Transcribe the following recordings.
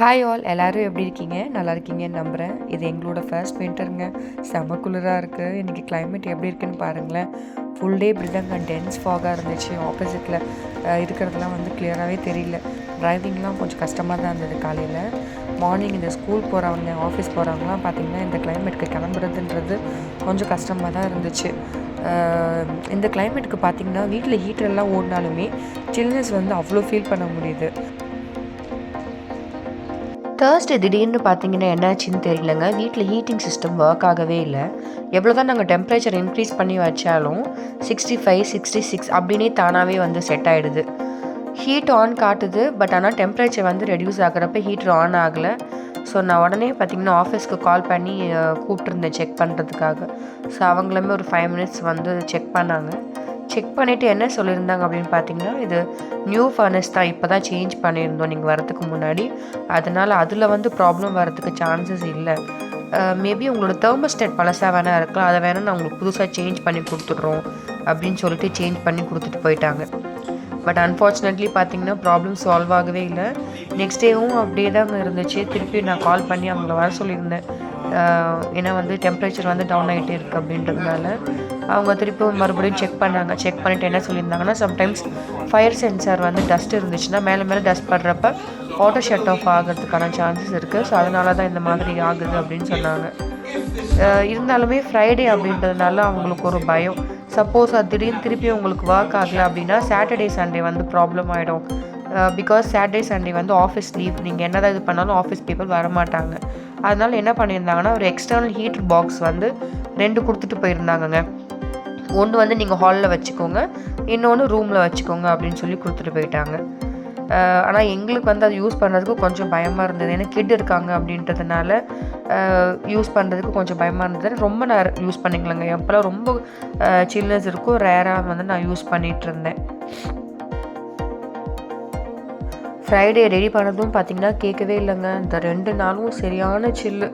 Hi all எல்லோரும் எப்படி இருக்கீங்க? நல்லா இருக்கீங்கன்னு நம்புகிறேன் இது எங்களோட ஃபர்ஸ்ட் வின்டருங்க செம குளிராக இருக்குது இன்றைக்கி கிளைமேட் எப்படி இருக்குன்னு பாருங்களேன். ஃபுல் டே இப்படி தாங்க டென்ஸ் ஃபாகாக இருந்துச்சு. ஆப்போசிட்டில் இருக்கிறதுலாம் வந்து கிளியராகவே தெரியல. டிரைவிங்லாம் கொஞ்சம் கஷ்டமாக தான் இருந்தது காலையில். மார்னிங் இந்த ஸ்கூல் போகிறவங்க ஆஃபீஸ் போகிறவங்களாம் பார்த்திங்கன்னா இந்த கிளைமேட்டுக்கு கிளம்புறதுன்றது கொஞ்சம் கஷ்டமாக தான் இருந்துச்சு. இந்த கிளைமேட்டுக்கு பார்த்திங்கன்னா வீட்டில் ஹீட்டரெல்லாம் ஓடினாலுமே சில்னஸ் வந்து அவ்வளோ ஃபீல் பண்ண முடியுது. தேர்ஸ்டே திடீர்னு பார்த்தீங்கன்னா என்னாச்சுன்னு தெரியலங்க. வீட்டில் ஹீட்டிங் சிஸ்டம் ஒர்க் ஆகவே இல்லை. எவ்வளோ தான் நாங்கள் டெம்பரேச்சர் இன்க்ரீஸ் பண்ணி வச்சாலும் சிக்ஸ்டி ஃபைவ் சிக்ஸ்டி சிக்ஸ் அப்படின்னே தானாகவே வந்து செட் ஆகிடுது ஹீட் ஆன் காட்டுது. பட் ஆனால் டெம்பரேச்சர் வந்து ரெடியூஸ் ஆகிறப்ப ஹீட்டர் ஆன் ஆகலை. ஸோ நான் உடனே பார்த்தீங்கன்னா ஆஃபீஸ்க்கு கால் பண்ணி கூப்பிட்டுருந்தேன் செக் பண்ணுறதுக்காக ஸோ அவங்களுமே ஒரு ஃபைவ் மினிட்ஸ் வந்து செக் பண்ணாங்க. செக் பண்ணிவிட்டு என்ன சொல்லியிருந்தாங்க அப்படின்னு பார்த்தீங்கன்னா இது நியூ ஃபர்னஸ் தான் இப்போ தான் சேஞ்ச் பண்ணியிருந்தோம். நீங்கள் வரதுக்கு முன்னாடி. அதனால் அதில் வந்து ப்ராப்ளம் வரதுக்கு சான்சஸ் இல்லை. மேபி உங்களோட தெர்மோஸ்டேட் பழசாக வேணா இருக்கலாம். அதை வேணால் நான் உங்களுக்கு புதுசாக சேஞ்ச் பண்ணி கொடுத்துட்றோம் அப்படின்னு சொல்லிட்டு சேஞ்ச் பண்ணி கொடுத்துட்டு போயிட்டாங்க. பட் அன்ஃபார்ச்சுனேட்லி பார்த்தீங்கன்னா ப்ராப்ளம் சால்வ் ஆகவே இல்லை. நெக்ஸ்ட் டேவும் அப்படியே தான் இருந்துச்சு. திருப்பி நான் கால் பண்ணி அவங்கள வர சொல்லியிருந்தேன். ஏன்னா வந்து டெம்பரேச்சர் வந்து டவுன் ஆகிட்டே இருக்குது அப்படின்றதுனால அவங்க திருப்பியும் மறுபடியும் செக் பண்ணாங்க செக் பண்ணிவிட்டு என்ன சொல்லியிருந்தாங்கன்னா சம்டைம்ஸ் ஃபயர் சென்சார் வந்து டஸ்ட் இருந்துச்சுன்னா மேலே மேலே டஸ்ட் படுறப்ப ஆட்டோ ஷட் ஆஃப் ஆகிறதுக்கான சான்சஸ் இருக்குது ஸோ அதனால தான் இந்த மாதிரி ஆகுது அப்படின்னு சொன்னாங்க. இருந்தாலுமே ஃப்ரைடே அப்படின்றதுனால அவங்களுக்கு ஒரு பயம். சப்போஸ் அது திடீர்னு திருப்பி உங்களுக்கு ஒர்க் ஆகலை அப்படின்னா சாட்டர்டே சண்டே வந்து ப்ராப்ளம் ஆகிடும் பிகாஸ் சாட்டர்டே சண்டே வந்து ஆஃபீஸ் லீவ் நீங்கள் என்னதான் இது பண்ணாலும் ஆஃபீஸ் பீப்புள் வரமாட்டாங்க. அதனால் என்ன பண்ணியிருந்தாங்கன்னா ஒரு எக்ஸ்டர்னல் ஹீட்டர் பாக்ஸ் வந்து ரெண்டு கொடுத்துட்டு போயிருந்தாங்கங்க. ஒன்று வந்து நீங்கள் ஹாலில் வச்சுக்கோங்க இன்னொன்று ரூமில் வச்சுக்கோங்க அப்படின்னு சொல்லி கொடுத்துட்டு போயிட்டாங்க. ஆனால் எங்களுக்கு வந்து அது யூஸ் பண்ணுறதுக்கு கொஞ்சம் பயமாக இருந்தது. ஏன்னா கிட் இருக்காங்க அப்படின்றதுனால யூஸ் பண்ணுறதுக்கு கொஞ்சம் பயமாக இருந்தது. ரொம்ப நேரம் யூஸ் பண்ணிக்கலங்க எப்போல்லாம் ரொம்ப சில்னஸ் இருக்கும் ரேராக வந்து நான் யூஸ் பண்ணிகிட்டு இருந்தேன். ஃப்ரைடே ரெடி பண்ணதும் பார்த்திங்கன்னா கேட்கவே இல்லைங்க. இந்த ரெண்டு நாளும் சரியான சில்லு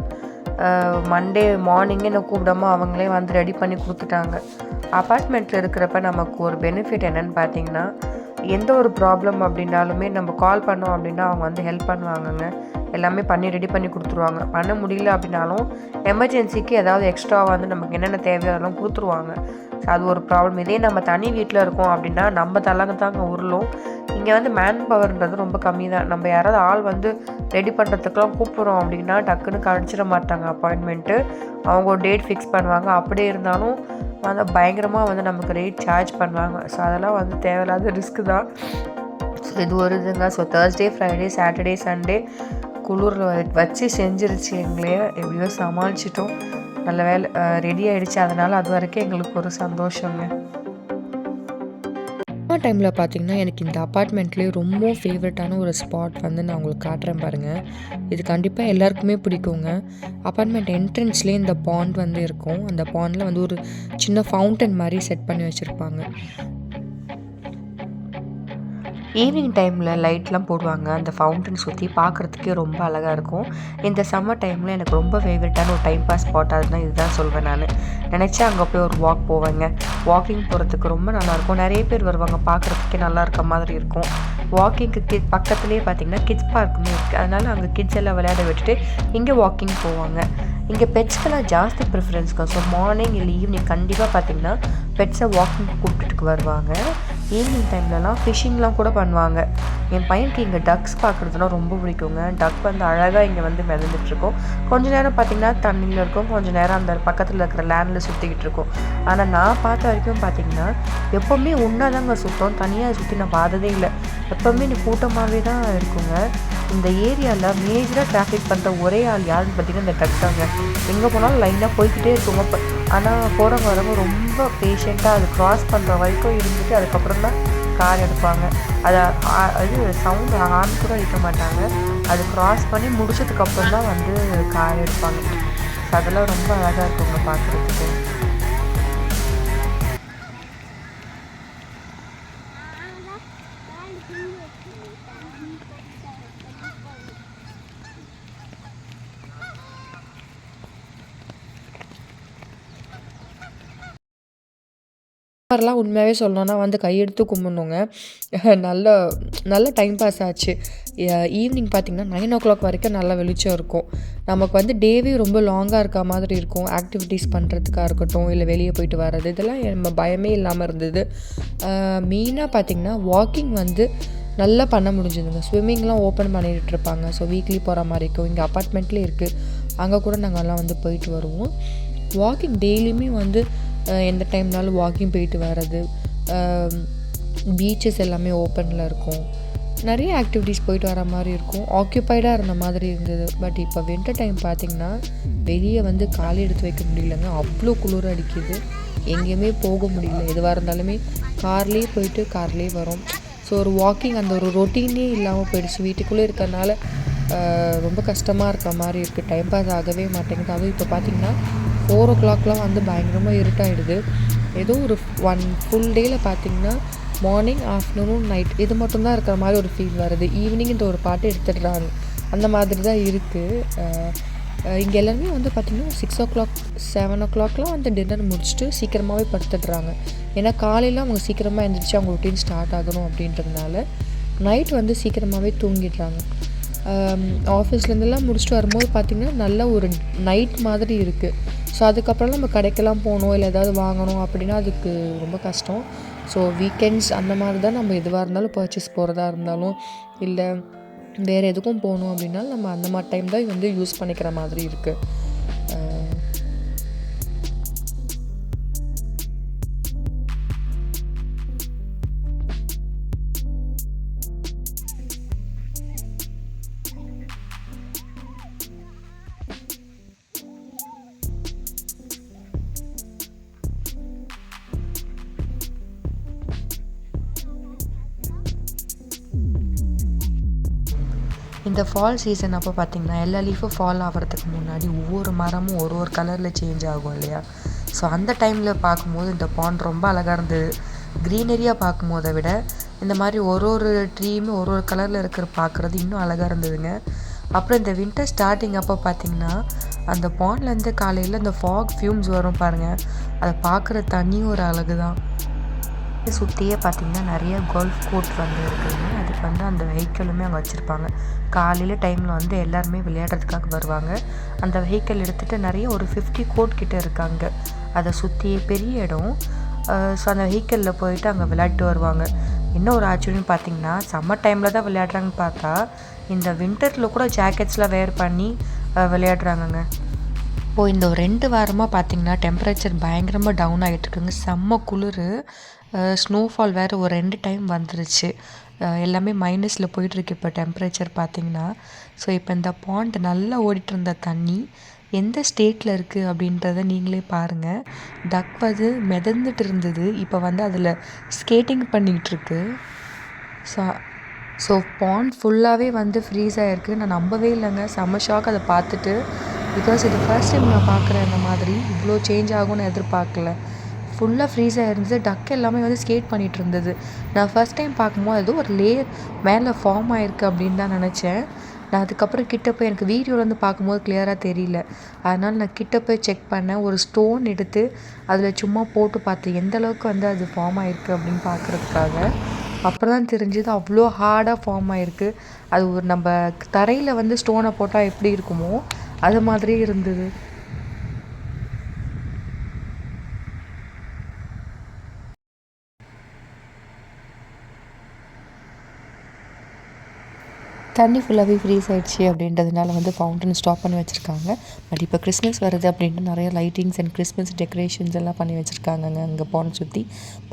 மண்டே மார்னிங்கே நான் கூப்பிடாம அவங்களே வந்து ரெடி பண்ணி கொடுத்துட்டாங்க. அப்பார்ட்மெண்ட்டில் இருக்கிறப்ப நமக்கு ஒரு பெனிஃபிட் என்னென்னு பார்த்தீங்கன்னா எந்த ஒரு ப்ராப்ளம் அப்படின்னாலுமே நம்ம கால் பண்ணோம் அப்படின்னா அவங்க வந்து ஹெல்ப் பண்ணுவாங்கங்க. எல்லாமே பண்ணி ரெடி பண்ணி கொடுத்துருவாங்க. பண்ண முடியல அப்படின்னாலும் எமர்ஜென்சிக்கு ஏதாவது எக்ஸ்ட்ரா வந்து நமக்கு என்னென்ன தேவையோ அதெல்லாம் கொடுத்துருவாங்க. ஸோ அது ஒரு ப்ராப்ளம் இதே நம்ம தனி வீட்டில் இருக்கோம் அப்படின்னா நம்ம தலைங்க தாங்க உருளும். இங்கே வந்து மேன் பவர்ன்றது ரொம்ப கம்மி தான் நம்ம யாராவது ஆள் வந்து ரெடி பண்ணுறதுக்கெலாம் கூப்பிட்றோம் அப்படின்னா டக்குன்னு கணிச்சிட மாட்டாங்க அப்பாயின்மெண்ட்டு அவங்க ஒரு டேட் ஃபிக்ஸ் பண்ணுவாங்க. அப்படியே இருந்தாலும் வந்து பயங்கரமாக வந்து நமக்கு ரேட் சார்ஜ் பண்ணுவாங்க. ஸோ அதெல்லாம் வந்து தேவையில்லாத ரிஸ்க்கு தான். ஸோ இது ஒரு இதுங்க. So Thursday Friday Saturday Sunday குளிரில் வச்சு செஞ்சிருச்சு எங்களையே எப்படியோ சமாளிச்சிட்டோம். நல்ல வேலை ரெடி ஆகிடுச்சு அதனால் அது வரைக்கும் எங்களுக்கு ஒரு சந்தோஷங்க. டைமில் பார்த்தீங்கன்னா எனக்கு இந்த அப்பார்ட்மெண்ட்லேயே ரொம்ப ஃபேவரட்டான ஒரு ஸ்பாட் வந்து நான் உங்களுக்கு காட்டுறேன் பாருங்கள் இது கண்டிப்பாக எல்லாருக்குமே பிடிக்குங்க. அப்பார்ட்மெண்ட் என்ட்ரன்ஸ்லேயே இந்த பாண்ட் வந்து இருக்கும். அந்த பாண்டில் வந்து ஒரு சின்ன ஃபவுண்டன் மாதிரி செட் பண்ணி வச்சுருப்பாங்க. ஈவினிங் டைமில் லைட்லாம் போடுவாங்க. அந்த ஃபவுண்டன் சுற்றி பார்க்குறதுக்கே ரொம்ப அழகாக இருக்கும். இந்த சம்மர் டைமில் எனக்கு ரொம்ப ஃபேவரட்டான ஒரு டைம் பாஸ் ஸ்பாட்டாக இருந்தால் இதுதான் சொல்வேன் நான். நினச்சா அங்கே போய் ஒரு வாக் போவேங்க. வாக்கிங் போகிறதுக்கு ரொம்ப நல்லாயிருக்கும் நிறைய பேர் வருவாங்க. பார்க்குறதுக்கே நல்லா இருக்க மாதிரி இருக்கும். வாக்கிங்க்கு கி பக்கத்துலேயே பார்த்தீங்கன்னா கிட்ஸ் பார்க்குமே இருக்குது அதனால் அங்கே கிட்ஸ் எல்லாம் விளையாட விட்டுட்டு இங்கே வாக்கிங் போவாங்க. இங்கே பெட்ஸ்க்கெல்லாம் ஜாஸ்தி ப்ரிஃபரன்ஸ்ங்க ஸோ மார்னிங் இல்லை ஈவினிங் கண்டிப்பாக பார்த்தீங்கன்னா பெட்ஸை வாக்கிங் கூப்பிட்டுட்டு வருவாங்க. ஈவினிங் டைம்லலாம் ஃபிஷிங்லாம் கூட பண்ணுவாங்க. என் பையனுக்கு இங்கே டக்ஸ் பார்க்குறதுலாம் ரொம்ப பிடிக்குங்க. டக் வந்து அழகாக இங்கே வந்து மிதந்துட்டுருக்கோம். கொஞ்ச நேரம் பார்த்திங்கன்னா தண்ணியில் இருக்கும். கொஞ்சம் நேரம் அந்த பக்கத்தில் இருக்கிற லேண்டில் சுற்றிக்கிட்டு இருக்கும். ஆனால் நான் பார்த்த வரைக்கும் பார்த்திங்கன்னா எப்போவுமே ஒன்றா தாங்க சுத்தம் தனியாக சுற்றி நான் பார்த்ததே இல்லை. எப்போவுமே நீ கூட்டமாகவே தான் இருக்குங்க. இந்த ஏரியாவில் மேஜராக டிராஃபிக் பண்ணுற ஒரே ஆள் யாருன்னு பார்த்தீங்கன்னா இந்த டக் தாங்க. எங்கே போனாலும் லைனாக போய்க்கிட்டே இருக்குங்க ஆனால் போகிறவங்க வரவங்க ரொம்ப பேஷண்ட்டாக அது க்ராஸ் பண்ணுற வரைக்கும் இருந்துட்டு அதுக்கப்புறம் தான் கார் எடுப்பாங்க. அதை அது சவுண்டு ஆன் கூட அடிக்க மாட்டாங்க. அது க்ராஸ் பண்ணி முடிச்சதுக்கப்புறம் தான் வந்து கார் எடுப்பாங்க. ஸோ அதெல்லாம் ரொம்ப அழகாக இருக்குங்க பார்க்குறதுக்கு மாதிரிலாம் உண்மையாகவே சொல்லணும்னா வந்து கையெடுத்து கும்பிட்ணுங்க. நல்ல நல்ல டைம் பாஸ் ஆச்சு. ஈவினிங் பார்த்திங்கன்னா நைன் ஓ கிளாக் வரைக்கும் நல்லா வெளிச்சம் இருக்கும். நமக்கு வந்து டேவே ரொம்ப லாங்காக இருக்க மாதிரி இருக்கும். ஆக்டிவிட்டீஸ் பண்ணுறதுக்காக இருக்கட்டும் இல்லை வெளியே போயிட்டு வர்றது இதெல்லாம் நம்ம பயமே இல்லாமல் இருந்தது. மெயினாக பார்த்திங்கன்னா வாக்கிங் வந்து நல்லா பண்ண முடிஞ்சதுங்க. ஸ்விம்மிங்லாம் ஓப்பன் பண்ணிகிட்டு இருப்பாங்க. ஸோ வீக்லி போகிற மாதிரி இருக்கும். இங்கே அப்பார்ட்மெண்ட்லேயே இருக்குது அங்கே கூட நாங்கள்லாம் வந்து போயிட்டு வருவோம். வாக்கிங் டெய்லியுமே வந்து எந்த டைம்னாலும் வாக்கிங் போயிட்டு வர்றது பீச்சஸ் எல்லாமே ஓப்பனில் இருக்கும். நிறைய ஆக்டிவிட்டீஸ் போயிட்டு வர மாதிரி இருக்கும். ஆக்கியபைடாக இருந்த மாதிரி இருந்தது. பட் இப்போ வின்டர் டைம் பார்த்திங்கன்னா வெளியே வந்து காலி எடுத்து வைக்க முடியலங்க. அவ்வளோ குளிர் அடிக்குது. எங்கேயுமே போக முடியல. எதுவாக இருந்தாலுமே கார்லேயே போயிட்டு கார்லேயே வரும். ஸோ ஒரு வாக்கிங் அந்த ஒரு ரொட்டீனே இல்லாமல் போயிடுச்சு. வீட்டுக்குள்ளே இருக்கிறனால ரொம்ப கஷ்டமாக இருக்க மாதிரி இருக்குது டைம் பாஸ் ஆகவே மாட்டேங்குது. அதுவும் இப்போ பார்த்திங்கன்னா ஃபோர் ஓ கிளாக்லாம் வந்து பயங்கரமாக இருட்டாயிடுது. ஏதோ ஒரு ஒன் ஃபுல் டேயில் பார்த்திங்கன்னா மார்னிங் ஆஃப்டர்நூன் நைட் இது மட்டும்தான் இருக்கிற மாதிரி ஒரு ஃபீல் வருது. ஈவினிங் இந்த ஒரு பாட்டு எடுத்துடுறாங்க. அந்த மாதிரி தான் இருக்குது இங்கே எல்லாருமே வந்து பார்த்திங்கன்னா சிக்ஸ் ஓ கிளாக் செவன் ஓ கிளாக்லாம் வந்து டின்னர் முடிச்சுட்டு சீக்கிரமாகவே படுத்துடுறாங்க. ஏன்னா காலையில் அவங்க சீக்கிரமாக எழுந்திரிச்சு அவங்க ரொட்டீன் ஸ்டார்ட் ஆகணும் அப்படின்றதுனால நைட் வந்து சீக்கிரமாகவே தூங்கிடுறாங்க. ஆஃபீஸ்லேருந்துலாம் முடிச்சுட்டு வரும்போது பார்த்திங்கன்னா நல்ல ஒரு நைட் மாதிரி இருக்குது ஸோ அதுக்கப்புறம் நம்ம கடைக்கெல்லாம் போகணும் இல்லை ஏதாவது வாங்கணும் அப்படின்னா அதுக்கு ரொம்ப கஷ்டம். ஸோ வீக்கெண்ட்ஸ் அந்த மாதிரி தான் நம்ம எதுவாக இருந்தாலும் பர்ச்சேஸ் போகிறதா இருந்தாலும் இல்லை வேறு எதுக்கும் போகணும் அப்படின்னாலும் நம்ம அந்த மாதிரி டைம் தான் வந்து யூஸ் பண்ணிக்கிற மாதிரி இருக்குது இந்த ஃபால் சீசன் அப்போ பார்த்திங்கன்னா எல்லா லீஃபும் ஃபால் ஆகிறதுக்கு முன்னாடி ஒவ்வொரு மரமும் ஒரு ஒரு கலரில் சேஞ்ச் ஆகும் இல்லையா? ஸோ அந்த டைமில் பார்க்கும்போது இந்த பாண்ட் ரொம்ப அழகாக இருந்தது. க்ரீனரியாக பார்க்கும்போதை விட இந்த மாதிரி ஒரு ஒரு ட்ரீயுமே ஒரு ஒரு கலரில் இருக்கிற பார்க்குறது இன்னும் அழகாக இருந்ததுங்க. அப்புறம் இந்த வின்டர் ஸ்டார்டிங் அப்போ பார்த்திங்கன்னா அந்த பாண்ட்லேருந்து காலையில் இந்த ஃபாக் ஃபியூம்ஸ் வரும் பாருங்கள் அதை பார்க்குற தண்ணியும் ஒரு அழகு தான் சுற்றியே பார்த்திங்கன்னா நிறைய கோல்ஃப் கோர்ட் வந்து இருக்குதுங்க. அதுக்கு வந்து அந்த வெஹிக்கிளுமே அங்கே வச்சுருப்பாங்க. காலையில் டைமில் வந்து எல்லாருமே விளையாடுறதுக்காக வருவாங்க. அந்த வெஹிக்கிள் எடுத்துகிட்டு நிறைய ஒரு ஃபிஃப்டி கோட் கிட்டே இருக்காங்க. அதை சுற்றியே பெரிய இடம். ஸோ அந்த வெஹிக்கிளில் போயிட்டு அங்கே விளையாட்டு வருவாங்க. என்ன ஒரு ஆச்சரியம் பார்த்தீங்கன்னா சம்மர் டைமில் தான் விளையாடுறாங்கன்னு பார்த்தா இந்த வின்டரில் கூட ஜாக்கெட்ஸ்லாம் வேர் பண்ணி விளையாடுறாங்கங்க. இப்போது இந்த ஒரு ரெண்டு வாரமாக பார்த்திங்கன்னா டெம்பரேச்சர் பயங்கரமாக டவுன் ஆகிட்டு இருக்குங்க. செம்ம குளிர். ஸ்னோஃபால் வேறு ஒரு ரெண்டு டைம் வந்துருச்சு. எல்லாமே மைனஸில் போயிட்டுருக்கு இப்போ டெம்பரேச்சர் பார்த்திங்கன்னா ஸோ இப்போ இந்த பாண்ட் நல்லா ஓடிட்டு இருந்த தண்ணி எந்த ஸ்டேட்டில் இருக்குது அப்படின்றத நீங்களே பாருங்கள் டக் வந்து மிதந்துட்டு இருந்தது இப்போ வந்து அதில் ஸ்கேட்டிங் பண்ணிகிட்ருக்கு ஸோ ஸோ பாண்ட் ஃபுல்லாகவே வந்து ஃப்ரீஸ் ஆகிருக்கு நான் நம்பவே இல்லைங்க. செம்ம ஷாக் அதை பார்த்துட்டு பிகாஸ் இது ஃபர்ஸ்ட் டைம் நான் பார்க்குறேன் இந்த மாதிரி. இவ்வளோ சேஞ்ச் ஆகும்னு எதிர்பார்க்கல. ஃபுல்லாக ஃப்ரீஸ் ஆகிருந்தது டக் எல்லாமே வந்து ஸ்கேட் பண்ணிகிட்டு இருந்தது. நான் ஃபஸ்ட் டைம் பார்க்கும்போது ஏதோ ஒரு லேயர் மேலே ஃபார்ம் ஆகிருக்கு அப்படின்னு தான் நினச்சேன். நான் அதுக்கப்புறம் கிட்ட போய் எனக்கு வீடியோலேருந்து பார்க்கும்போது கிளியராக தெரியல. அதனால் நான் கிட்ட போய் செக் பண்ணேன். ஒரு ஸ்டோன் எடுத்து அதில் சும்மா போட்டு பார்த்தேன் எந்த அளவுக்கு வந்து அது ஃபார்ம் ஆகிருக்கு அப்படின்னு பார்க்குறதுக்காக. அப்புறம் தான் தெரிஞ்சது அவ்வளோ ஹார்டாக ஃபார்ம் ஆகிருக்கு அது ஒரு நம்ம தரையில் வந்து ஸ்டோனை போட்டால் எப்படி இருக்குமோ அது மாதிரியே இருந்தது. தண்ணி ஃபுல்லாகவே ஃப்ரீஸ் ஆகிடுச்சு அப்படின்றதுனால வந்து ஃபவுண்டன் ஸ்டாப் பண்ணி வச்சுருக்காங்க. பட் இப்போ கிறிஸ்மஸ் வருது அப்படின்ட்டு நிறைய லைட்டிங்ஸ் அண்ட் கிறிஸ்மஸ் டெக்கரேஷன்ஸ் எல்லாம் பண்ணி வச்சுருக்காங்கங்க அங்கே போன சுற்றி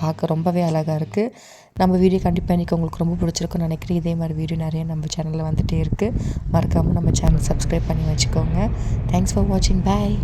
பார்க்க ரொம்பவே அழகாக இருக்குது நம்ம வீடியோ கண்டிப்பாக இன்றைக்கி உங்களுக்கு ரொம்ப பிடிச்சிருக்குன்னு நினைக்கிறேன். இதே மாதிரி வீடியோ நிறைய நம்ம சேனலில் வந்துகிட்டே இருக்குது மறக்காமல் நம்ம சேனல் சப்ஸ்கிரைப் பண்ணி வச்சுக்கோங்க. தேங்க்ஸ் ஃபார் வாட்சிங் பாய்